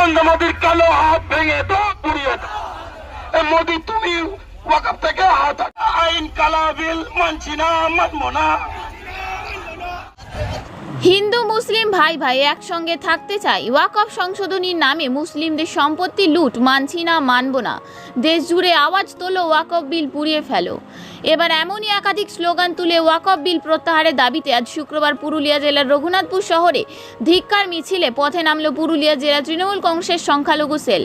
নরেন্দ্র মোদীর কালো হাত ভেঙে তো পুড়িয়ে দাও মোদী তুমি ওয়াকফ থেকে হাত- আইন কালা বিল মানছি না, মানবো না। হিন্দু, মুসলিম ভাই ভাই একসঙ্গে থাকতে চাই। ওয়াকফ সংশোধনীর নামে মুসলিমদের সম্পত্তি লুট, মানছি না, মানব না। দেশ জুড়ে আওয়াজ তোলো, ওয়াকফ বিল পুড়িয়ে ফেলো। এবার এমনই একাধিক স্লোগান তুলে ওয়াকফ বিল প্রত্যাহারের দাবিতে আজ শুক্রবার পুরুলিয়া জেলার রঘুনাথপুর শহরে ধিক্কার মিছিলে পথে নামল পুরুলিয়া জেলা তৃণমূল কংগ্রেসের সংখ্যালঘু সেল।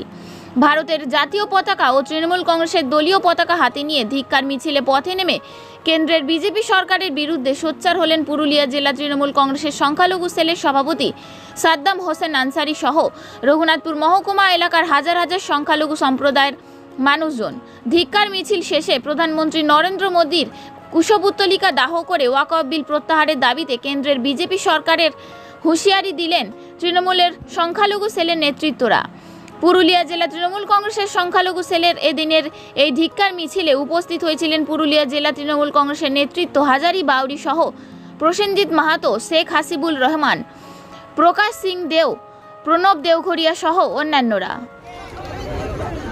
ভারতের জাতীয় পতাকা ও তৃণমূল কংগ্রেসের দলীয় পতাকা হাতে নিয়ে ধিক্কার মিছিলে পথে নেমে কেন্দ্রের বিজেপি সরকারের বিরুদ্ধে সোচ্চার হলেন পুরুলিয়া জেলা তৃণমূল কংগ্রেসের সংখ্যালঘু সেলের সভাপতি সাদ্দাম হোসেন আনসারি সহ রঘুনাথপুর মহকুমা এলাকার হাজার হাজার সংখ্যালঘু সম্প্রদায়ের মানুষজন। ধিক্কার মিছিল শেষে প্রধানমন্ত্রী নরেন্দ্র মোদীর কুশপুত্তলিকা দাহ করে ওয়াকফ বিল প্রত্যাহারের দাবিতে কেন্দ্রের বিজেপি সরকারের হুঁশিয়ারি দিলেন তৃণমূলের সংখ্যালঘু সেলের নেতৃত্বরা। পুরুলিয়া জেলা তৃণমূল কংগ্রেসের সংখ্যালঘু সেলের এদিনের এই ধিক্কার মিছিলে উপস্থিত হয়েছিলেন পুরুলিয়া জেলা তৃণমূল কংগ্রেসের নেতৃত্ব হাজারি বাউরি সহ প্রসেনজিৎ মাহাতো শেখ হাসিবুল রহমান প্রকাশ সিং দেও প্রণব দেওঘরিয়া সহ অন্যান্যরা।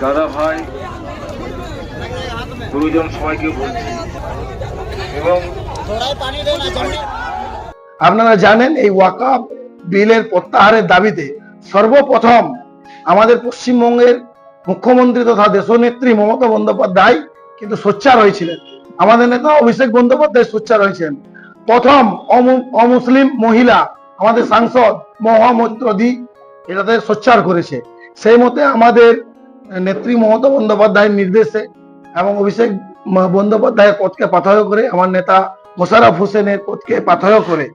দাদা ভাই গুরুজন সবাইকে বলছি। এবং আপনারা জানেন এই ওয়াকাব বিলের প্রত্যাহারের দাবিতে সর্বপ্রথম আমাদের পশ্চিমবঙ্গের মুখ্যমন্ত্রী তথা দেশনেত্রী মমতা বন্দ্যোপাধ্যায় কিন্তু সোচ্চার হয়েছিলেন। আমাদের নেতা অভিষেক বন্দ্যোপাধ্যায় সোচ্চার হয়েছেন প্রথম অমু- অমুসলিম মহিলা আমাদের সাংসদ মহামৈত্রদি এটাতে সোচ্চার করেছে। সেই মতে আমাদের নেত্রী মমতা বন্দ্যোপাধ্যায়ের নির্দেশে এবং অভিষেক বন্দ্যোপাধ্যায়ের পথকে পাথয় করে আমার নেতা মোশারফ হোসেনের পথকে পাথয় করে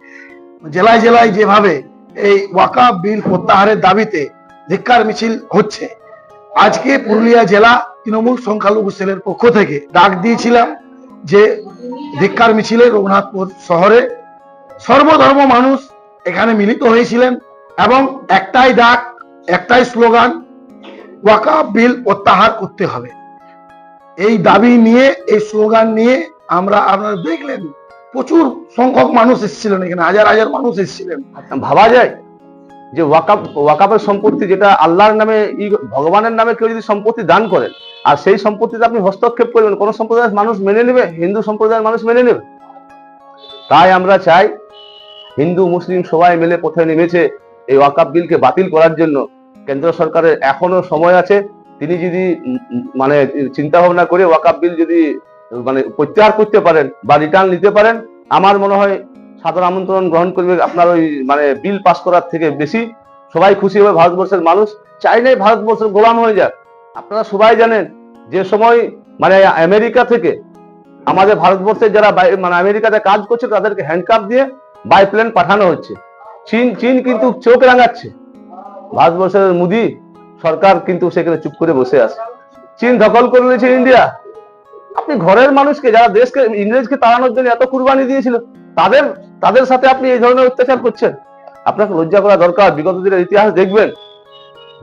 জেলায় জেলায় যেভাবে এই ওয়াকা বিল প্রত্যাহারের দাবিতে ধিক্কার মিছিল হচ্ছে। আজকে পুরুলিয়া জেলা তৃণমূল সংখ্যালঘু সেলের পক্ষ থেকে ডাক দিয়েছিলাম যে ধিক্কার মিছিলে রঘুনাথপুর শহরে সর্বধর্ম মানুষ এখানে মিলিত হয়েছিলেন এবং একটাই ডাক, একটাই স্লোগান ওয়াকা বিল প্রত্যাহার করতে হবে। এই দাবি নিয়ে, এই স্লোগান নিয়ে আমরা, আপনারা দেখলেন প্রচুর সংখ্যক মানুষ এসেছিলেন এখানে, হাজার হাজার মানুষ এসেছিলেন। ভাবা যায়? যে ওয়াকাপ ওয়াকাপের সম্পত্তি যেটা আল্লাহর নামে, ভগবানের নামে কেউ যদি সম্পত্তি দান করেন আর সেই সম্পত্তিতে আপনি হস্তক্ষেপ করবেন, কোন সম্প্রদায়ের মানুষ মেনে নেবে? হিন্দু সম্প্রদায়ের মানুষ মেনে নেবে? তাই আমরা চাই হিন্দু, মুসলিম সবাই মিলে পথে নেমেছে এই ওয়াকাপ বিলকে বাতিল করার জন্য। কেন্দ্র সরকারের এখনও সময় আছে। তিনি যদি মানে চিন্তা ভাবনা করে ওয়াকাপ বিল যদি মানে প্রত্যাহার করতে পারেন বা রিটার্ন নিতে পারেন, আমার মনে হয় সাদর আমন্ত্রণ গ্রহণ করবে আপনার ওই মানে বিল পাস করার থেকে বেশি। সবাই খুশি হবে, ভারতবর্ষের মানুষ। চাইলেই ভারতবর্ষের গোলাম হয়ে যাক। আপনারা সবাই জানেন, যে সময় মানে আমেরিকা থেকে আমাদের ভারতবর্ষের যারা মানে আমেরিকাতে কাজ করছে, তাদেরকে হ্যান্ডকাপ দিয়ে বাই প্লেন পাঠানো হচ্ছে। চীন চীন কিন্তু চোখ রাঙাচ্ছে। ভারতবর্ষের মোদি সরকার কিন্তু সেখানে চুপ করে বসে আছে। চীন দখল করে নিয়েছে ইন্ডিয়া। আপনি ঘরের মানুষকে, যারা দেশকে, ইংরেজকে তাড়ানোর জন্য এত কুরবানি দিয়েছিল তাদের তাদের সাথে আপনি এই ধরনের অত্যাচার করছেন। আপনাকে লজ্জা করা দরকার। বিগত দিনের ইতিহাস দেখবেন।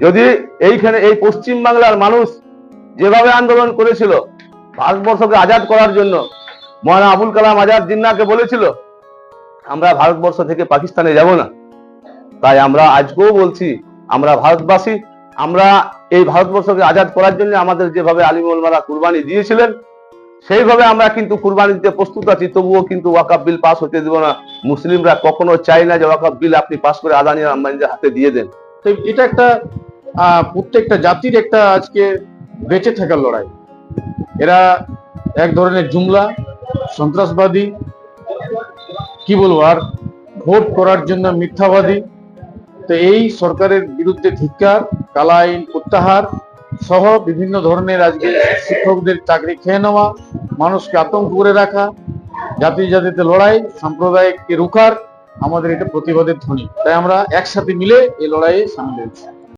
যদি এইখানে এই পশ্চিম বাংলার মানুষ যেভাবে আন্দোলন করেছিল, ভারতবর্ষকে আজাদ করার জন্য মহানা আবুল কালাম আজাদ জিন্নাকে বলেছিল, আমরা ভারতবর্ষ থেকে পাকিস্তানে যাব না। তাই আমরা আজকেও বলছি, আমরা ভারতবাসী, আমরা এই ভারতবর্ষকে আজাদ করার জন্য আমাদের যেভাবে আলিমুলমারা কুরবানি দিয়েছিলেন সেইভাবে আমরা কিন্তু কুরবানি দিতে প্রস্তুত আছি, তবুও কিন্তু ওয়াকাব বিল পাস হতে দেব না। মুসলিমরা কখনো চায় না যে ওয়াকাব বিল আপনি পাস করে আদানি আম্বানিদের হাতে দিয়ে দেন। তো এটা একটা প্রত্যেকটা জাতির একটা আজকে বেঁচে থাকার লড়াই। এরা এক ধরনের জুমলা, সন্ত্রাসবাদী, কি বলব, আর ভোট করার জন্য মিথ্যাবাদী। তো এই সরকারের বিরুদ্ধে ধিক্কার কালা আইন প্রত্যাহার সহ বিভিন্ন ধরনের আজকে শিক্ষকদের চাকরি খেয়ে নেওয়া, মানুষকে আতঙ্ক করে রাখা জাতি জাতিতে লড়াই সাম্প্রদায়িককে রুখার আমাদের এটা প্রতিবাদের ধ্বনি। তাই আমরা একসাথে মিলে এই লড়াইয়ে সামিল হয়েছি।